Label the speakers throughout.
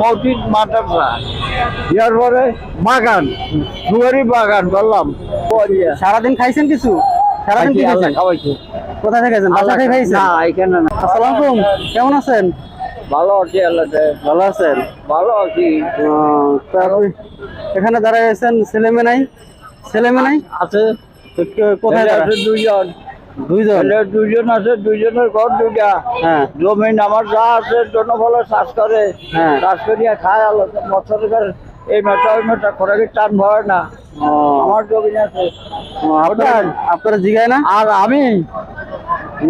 Speaker 1: মসজিদ মাদ্রাসা। ইয়ার পরে বাগান সুয়ারি বাগান বললাম।
Speaker 2: সারাদিন খাইছেন কিছু? সারাদিন কি খাইছেন?
Speaker 1: খাওয়াইছে।
Speaker 2: কোথা থেকে খাইছেন? বাসা থেকে খাইছেন?
Speaker 1: না এখানে না।
Speaker 2: আসসালামু আলাইকুম। কেমন আছেন?
Speaker 1: ভালো আছি আল্লাহ
Speaker 2: ভালো আছেন?
Speaker 1: ভালো আছি।
Speaker 2: এখানে দাঁড়ায় আছেন ছেলে মেয়ে নাই? ছেলে মেয়ে নাই?
Speaker 1: আছে।
Speaker 2: কোথায়
Speaker 1: আছে দুইজন।
Speaker 2: দুইজন?
Speaker 1: দুইজন আছে দুইজনের ঘর দুইটা।
Speaker 2: হ্যাঁ।
Speaker 1: জমিন আমার যা আছে জনফলে চাষ করে
Speaker 2: হ্যাঁ।
Speaker 1: চাষ করিয়া খায় আল্লাহ বছরের এই মেটা ওই মেটা খোরাকি টান ভরে না। আমার জমিন আছে।
Speaker 2: আপনারা জিগায় না?
Speaker 1: আর আমি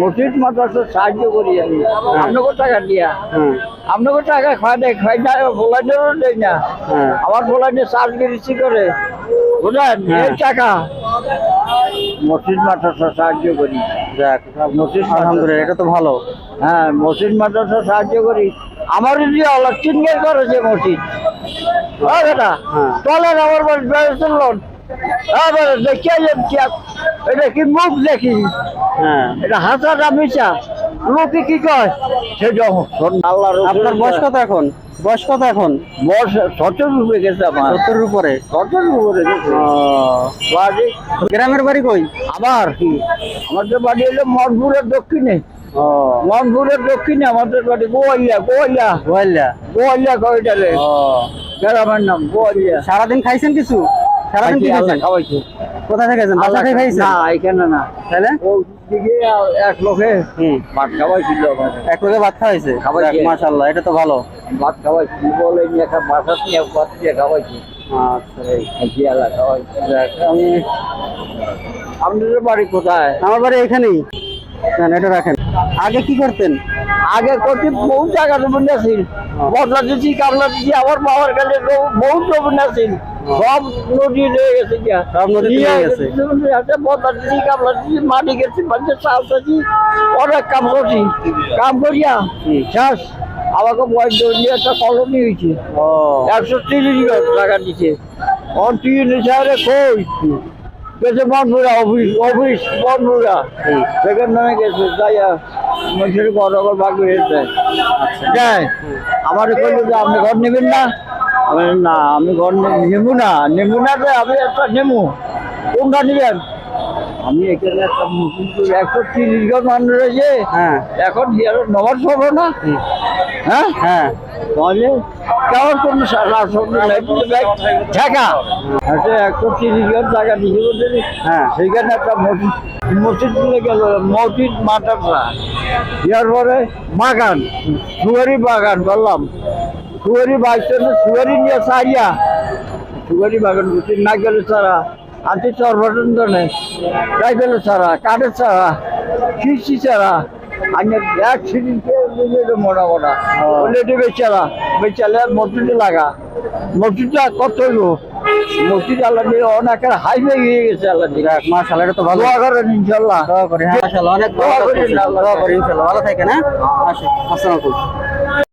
Speaker 1: মসজিদ মাদ্রাসা সাহায্য করি আমি। আপনাকে টাকা দিয়া।
Speaker 2: হ্যাঁ।
Speaker 1: আপনাকে টাকা খাই দেয় খাই না বলাই দেয় না।
Speaker 2: হ্যাঁ।
Speaker 1: আমার বলাই দিয়ে চাষ গিরিছি করে। বুঝলেন
Speaker 2: হ্যাঁ।
Speaker 1: এই টাকা। মসজিদ মাদ্রাসা সাহায্য করি।
Speaker 2: যাক
Speaker 1: মসজিদ
Speaker 2: আলহামদুলিল্লাহ এটা তো ভালো।
Speaker 1: হ্যাঁ মসজিদ মাদ্রাসা সাহায্য করি। আমার মসজিদ। হ্যাঁ বেটা?
Speaker 2: হ্যাঁ।
Speaker 1: চলেন আমার বাড়ি হ্যাঁ কি এটা কি মুখ দেখি?
Speaker 2: হ্যাঁ।
Speaker 1: এটা হাসাটা মিশা লোকে কি কয়? সে যখন আল্লাহ
Speaker 2: আপনার বয়স কত এখন? বয়স কত এখন?
Speaker 1: বয়স সতেরো রুপে গেছে আমার।
Speaker 2: সত্তরের উপরে?
Speaker 1: সতেরো উপরে
Speaker 2: গ্রামের বাড়ি কই?
Speaker 1: আবার আমাদের বাড়ি হলো মনপুরের দক্ষিণে।
Speaker 2: ও।
Speaker 1: মনপুরের দক্ষিণে আমাদের বাড়ি গোয়ালিয়া গোয়ালিয়া।
Speaker 2: গোয়ালিয়া?
Speaker 1: গোয়ালিয়া কয়টারে?
Speaker 2: ও।
Speaker 1: গ্রামের নাম গোয়ালিয়া।
Speaker 2: সারাদিন খাইছেন কিছু? সারাদিন কি খাইছেন?
Speaker 1: খাওয়াইছে।
Speaker 2: কোথা থেকে খাইছেন বাসা থেকে খাইছেন
Speaker 1: না এখানে না।
Speaker 2: তাহলে?
Speaker 1: এক লোকে
Speaker 2: হুম।
Speaker 1: ভাত খাওয়াইছিল
Speaker 2: এক লোকে ভাত খাওয়াইছে?
Speaker 1: খাওয়াইছে।
Speaker 2: এটা তো ভালো।
Speaker 1: ভাত বলে নিয়ে একটা বাসা নিয়ে ভাত দিয়ে খাওয়াইছে।
Speaker 2: আচ্ছা।
Speaker 1: খাওয়াইছে। আপনাদের বাড়ি কোথায়?
Speaker 2: আমার বাড়ি এখানেই। এটা রাখেন। আগে কি করতেন?
Speaker 1: আগে কত বহু জায়গা জমিন আছিল বদলা দিচ্ছি কামলা দিচ্ছি আমার বাবার কাছে বহু জমিন আছিল সব নদী রয়ে গেছে
Speaker 2: সব।
Speaker 1: বদলা কামলা দিচ্ছি মাটি গেছি অনেক কাম করছি। কাম করিয়া। শেষ। আমাকে বয়স দিয়ে একটা কলোনি হয়েছে। একশো তিরিশ টাকা অন তিন হিসাবে কই? গেছে বনপুরা অফিস অফিস বনপুরা। সেখানে গেছে যাইয়া মানুষের বড় ঘর ভাগ হয়েছে। যাই, আমার বলল যে আপনি ঘর নেবেন না, আমি না, আমি ঘর নেব না। নেব না আমি একটা নেব। কোনটা নেবেন? আমি এখানে একটা একশো তিরিশ জন মানুষ রয়েছে।
Speaker 2: হ্যাঁ।
Speaker 1: এখন নবার সব না? হ্যাঁ?
Speaker 2: হ্যাঁ।
Speaker 1: তাহলে কেমন কোনো ঠেকা আচ্ছা একশো তিরিশ জন টাকা বলতে
Speaker 2: হ্যাঁ।
Speaker 1: সেইখানে একটা মসজিদ মসজিদ খুলে গেল মসজিদ মাদ্রাসা। ইয়ার পরে বাগান সুয়ারি বাগান বললাম। সুয়ারি বাগান সুয়ারি নিয়ে সারিয়া। সুয়ারি বাগান বুঝছি না গেলে সারা নেই। তাই গেলে সারা কাঠের সারা খিস্তি সারা আমি এক সিঁড়িতে মোটা মোটা বলে এটা বেচারা বেচালে মসজিদে লাগা। মসজিদটা কত হইব? মসজিদ আল্লাহ দিয়ে অনেক হাইওয়ে গিয়ে গেছে আল্লাহ দিয়ে
Speaker 2: যাক মাশাল্লাহ এটা তো ভালো।
Speaker 1: দোয়া করেন ইনশাল্লাহ
Speaker 2: দোয়া করি মাশাল্লাহ অনেক
Speaker 1: দোয়া
Speaker 2: দোয়া
Speaker 1: করি,
Speaker 2: করি দোয়া করি ইনশাল্লাহ ভালো থাকেন আসি আসসালামু আলাইকুম।